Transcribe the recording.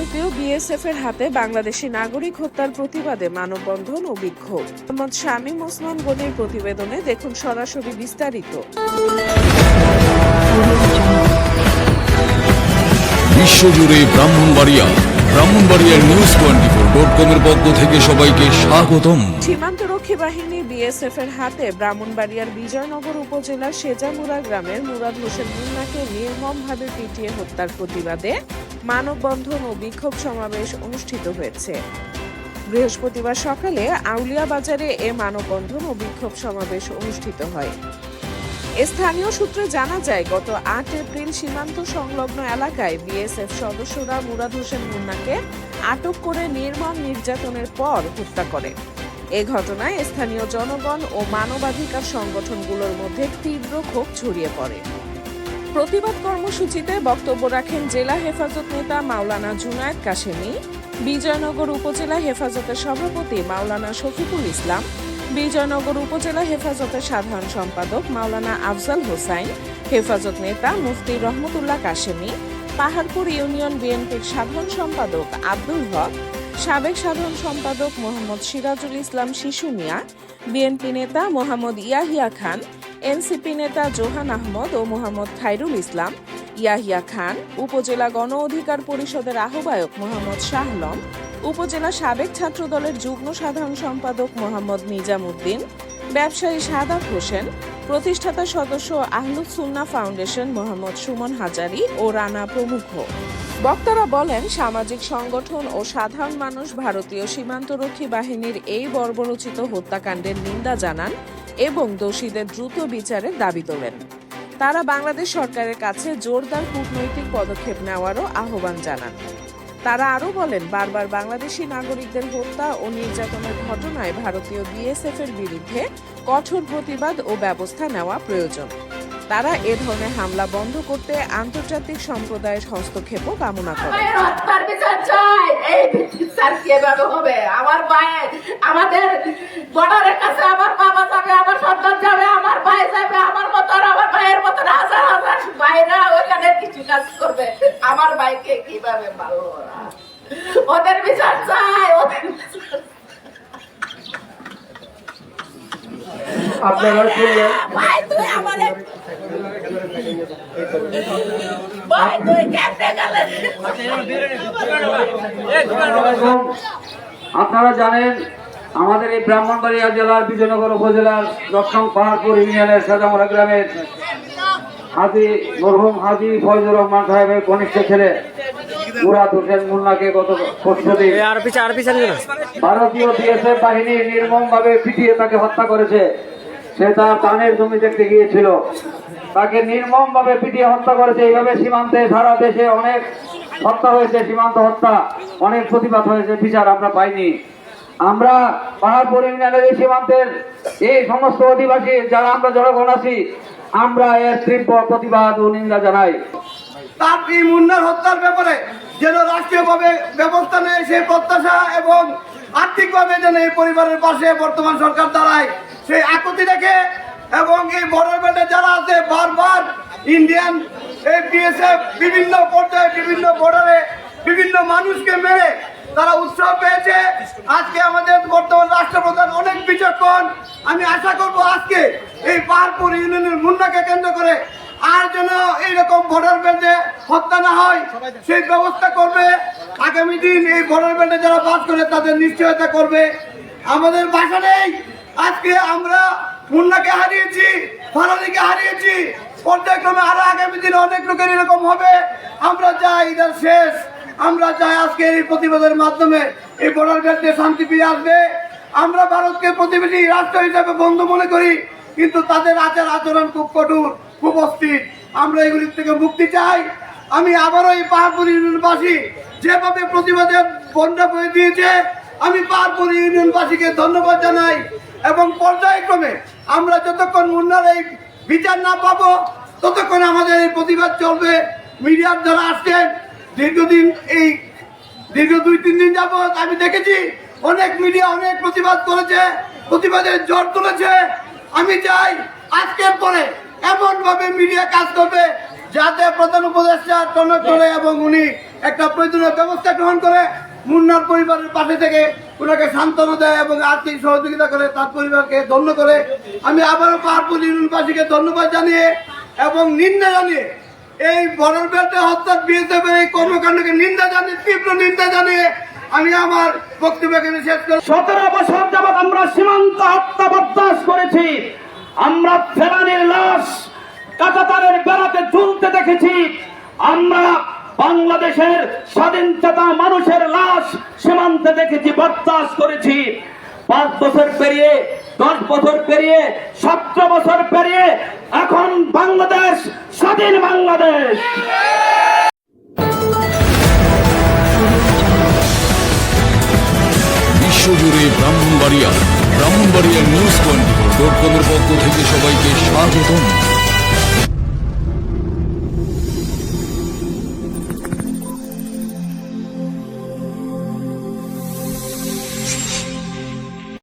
ভারতীয় বিএসএফ এর হাতে বাংলাদেশি নাগরিক হত্যার প্রতিবাদে মানববন্ধন ও বিক্ষোভ। মোহাম্মদ শামীম ওসমান গনির প্রতিবেদনে দেখুন সরাসরি বিস্তারিত। বিশ্বজুড়ে ব্রাহ্মণবাড়িয়া ব্রাহ্মণবাড়িয়ার নিউজ টোয়েন্টি ফোর ডট কমের পক্ষ থেকে সবাইকে স্বাগতম। সীমান্তরক্ষী বাহিনী বিএসএফ এর হাতে ব্রাহ্মণবাড়িয়ার বিজয়নগর উপজেলার সেজামুরা গ্রামের মুরাদ হোসেন মুন্নাকে নির্মমভাবে পিটিয়ে হত্যার প্রতিবাদে মানববন্ধন ও বিক্ষোভ সমাবেশ অনুষ্ঠিত হয়েছে। বৃহস্পতিবার সকালে আউলিয়া বাজারে এ মানববন্ধন ও বিক্ষোভ সমাবেশ অনুষ্ঠিত হয়। স্থানীয় সূত্রে জানা যায়, গত আট এপ্রিল সীমান্ত সংলগ্ন এলাকায় বিএসএফ সদস্যরা মুরাদ হোসেন মুন্নাকে আটক করে নির্মম নির্যাতনের পর হত্যা করে। এ ঘটনায় স্থানীয় জনগণ ও মানবাধিকার সংগঠনগুলোর মধ্যে তীব্র ক্ষোভ ছড়িয়ে পড়ে। প্রতিবাদ কর্মসূচিতে বক্তব্য রাখেন জেলা হেফাজত নেতা মাওলানা জুনায়েদ কাশেমি, বিজয়নগর উপজেলা হেফাজতের সভাপতি মাওলানা শফিকুল ইসলাম, বিজয়নগর উপজেলা হেফাজতের সাধারণ সম্পাদক মাওলানা আফজাল হোসাইন, হেফাজত নেতা মুফতি রহমতুল্লাহ কাশেমি, পাহাড়পুর ইউনিয়ন বিএনপির সাধারণ সম্পাদক আব্দুল হক, সাবেক সাধারণ সম্পাদক মোহাম্মদ সিরাজুল ইসলাম শিশু মিয়া, বিএনপি নেতা মোহাম্মদ ইয়াহিয়া খান এনসিপি নেতা জোহান আহমদ ও মোহাম্মদ খাইরুল ইসলাম, ইয়াহিয়া খান, উপজেলা গণ অধিকার পরিষদের আহ্বায়ক মোহাম্মদ শাহলম, উপজেলা সাবেক ছাত্রদলের যুগ্ম সাধারণ সম্পাদক মোহাম্মদ নিজামুদ্দিন, ব্যবসায়ী সাদাত হোসেন, প্রতিষ্ঠাতা সদস্য আহলুদ সুন্না ফাউন্ডেশন মোহাম্মদ সুমন হাজারি ও রানা প্রমুখ। বক্তারা বলেন, সামাজিক সংগঠন ও সাধারণ মানুষ ভারতীয় সীমান্তরক্ষী বাহিনীর এই বর্বরোচিত হত্যাকাণ্ডের নিন্দা জানান এবং দোষীদের দ্রুত বিচারের দাবি তোলেন। তারা বাংলাদেশ সরকারের কাছে জোরদার কূটনৈতিক পদক্ষেপ নেওয়ারও আহ্বান জানান। তারা আরও বলেন, বারবার বাংলাদেশি নাগরিকদের হত্যা ও নির্যাতনের ঘটনায় ভারতীয় বিএসএফ এর বিরুদ্ধে কঠোর প্রতিবাদ ও ব্যবস্থা নেওয়া প্রয়োজন। তারা এ ধরনের হামলা বন্ধ করতে আন্তর্জাতিক সম্প্রদায়ের হস্তক্ষেপও কামনা হবে? আমার ভাই আমাদের বর্ডারের কাছে আমার বাবা যাবে আমার সন্তান যাবে আমার ভাই যাবে আমার মতন আমার ভাইয়ের মতন হাজার হাজার ভাইরা ওখানে কিছু কাজ করবে। আমার ভাইকে কীভাবে ওরা? ওদের বিচার চাই ওদের বিচার আপনারা শুনলেন আপনারা জানেন আমাদের এই ব্রাহ্মণবাড়িয়া জেলার বিজয়নগর উপজেলার দক্ষিণ পাহাড়পুর ইউনিয়নের সাজামরা গ্রামের হাজি মরহুম হাজি ফয়জুর রহমান সাহেবের কনিষ্ঠ ছেলে মুরাদ হোসেন মুন্নাকে গত পরশু দিন আর পিছা আর পিছনে ভারতীয় বিএসএফ বাহিনী নির্মম ভাবে পিটিয়ে তাকে হত্যা করেছে। সে তার পানের জমি দেখতে গিয়েছিল। তাকে নির্মম ভাবে পিটিয়ে হত্যা করেছে। এইভাবে সীমান্তে সারা দেশে অনেক হত্যা হয়েছে, সীমান্ত হত্যা, অনেক প্রতিবাদ হয়েছে, বিচার আমরা পাইনি। আমরা পাহাড়পুর ইউনিয়নের এই সীমান্তের এই সমস্ত অধিবাসী, যারা আমরা জনগণ আছি, আমরা এর তীব্র প্রতিবাদ ও নিন্দা জানাই। তার এই মুন্নার হত্যার ব্যাপারে যেন রাষ্ট্রীয়ভাবে ব্যবস্থা নেয় সেই প্রত্যাশা এবং আর্থিকভাবে যেন এই পরিবারের পাশে বর্তমান সরকার দাঁড়ায়, সেই আকুতি রেখে এবং এই বর্ডার বেল্টে যারা আছে বারবার ইন্ডিয়ান এই বিএসএফ বিভিন্ন পর্যায়ে বিভিন্ন বর্ডারে বিভিন্ন মানুষকে মেরে তারা উৎসাহ পেয়েছে। আজকে আমাদের বর্তমান রাষ্ট্রপ্রধান অনেক বিচক্ষণ। আমি আশা করব আজকে এই পাহাড়পুর ইউনিয়নের মুন্নাকে কেন্দ্র করে আর যেন এইরকম বর্ডার বেল্টে হত্যা না হয়, সেই ব্যবস্থা করবে। আগামী দিন এই বর্ডার বেল্টে যারা বাস করে তাদের নিশ্চয়তা করবে। আমাদের বাসা নেই। আজকে আমরা মুন্নাকে হারিয়েছি ফারানিকে হারিয়েছি। পর্যায়ক্রমে আরও আগামী দিনে অনেক লোকের এরকম হবে। আমরা চাই এটার শেষ। আমরা চাই আজকে এই প্রতিবাদের মাধ্যমে। এই বর্ডার বেল্টে শান্তি ফিরে আসবে। আমরা ভারতকে প্রতিবেশী রাষ্ট্র হিসাবে বন্ধু মনে করি, কিন্তু তাদের আচার আচরণ খুব কঠোর, খুব অস্থির। আমরা এগুলির থেকে মুক্তি চাই। আমি আবারও এই পাহাড়পুর ইউনিয়নবাসী যেভাবে প্রতিবাদের বন্যা বয়ে দিয়েছে আমি পাহাড়পুর ইউনিয়নবাসীকে ধন্যবাদ জানাই এবং পর্যায়ক্রমে আমরা যতক্ষণ মুন্নার এই বিচার না পাবো, ততক্ষণ আমাদের এই প্রতিবাদ চলবে। মিডিয়ার যারা আসছেন, দীর্ঘদিন এই দীর্ঘ দুই, তিন দিন যাবৎ আমি দেখেছি, অনেক মিডিয়া অনেক প্রতিবাদ করেছে, প্রতিবাদের জোর তুলেছে। আমি চাই আজকের পরে এমনভাবে মিডিয়া কাজ করবে যাতে প্রধান উপদেষ্টা টনক করে এবং উনি একটা প্রয়োজনীয় ব্যবস্থা গ্রহণ করে। মুন্নার পরিবারের পাশে থেকে ওনাকে সান্ত্বনা দেয় এবং আর্থিক সহযোগিতা করে তার পরিবারকে ধন্য করে। আমি আবারও পাহাড়পুর ইউনিভার্সিটিকে ধন্যবাদ জানিয়ে এবং নিন্দা জানিয়ে এই বর্ডার বেল্টে হত্যা বিএসএফ এই কর্মকাণ্ডকে নিন্দা জানিয়ে, তীব্র নিন্দা জানিয়ে আমি আমার বক্তব্য এখানে শেষ করছি। সতেরো বছর যাবৎ আমরা সীমান্ত হত্যা বরদাস্ত করেছি। আমরা ফেরানির লাশ কাকাতারের বেড়াতে ঝুলতে দেখেছি। আমরা বাংলাদেশের স্বাধীনতা মানুষের লাশ সীমান্তে দেখেছি বরদাস্ত করেছি। পাঁচ বছর পেরিয়ে, দশ বছর পেরিয়ে, সতেরো বছর পেরিয়ে এখন বাংলাদেশ, স্বাধীন বাংলাদেশ। বিশ্বজুড়ে Brahmanbaria Brahmanbaria news twenty four dot কমের পক্ষ থেকে সবাইকে স্বাগতম।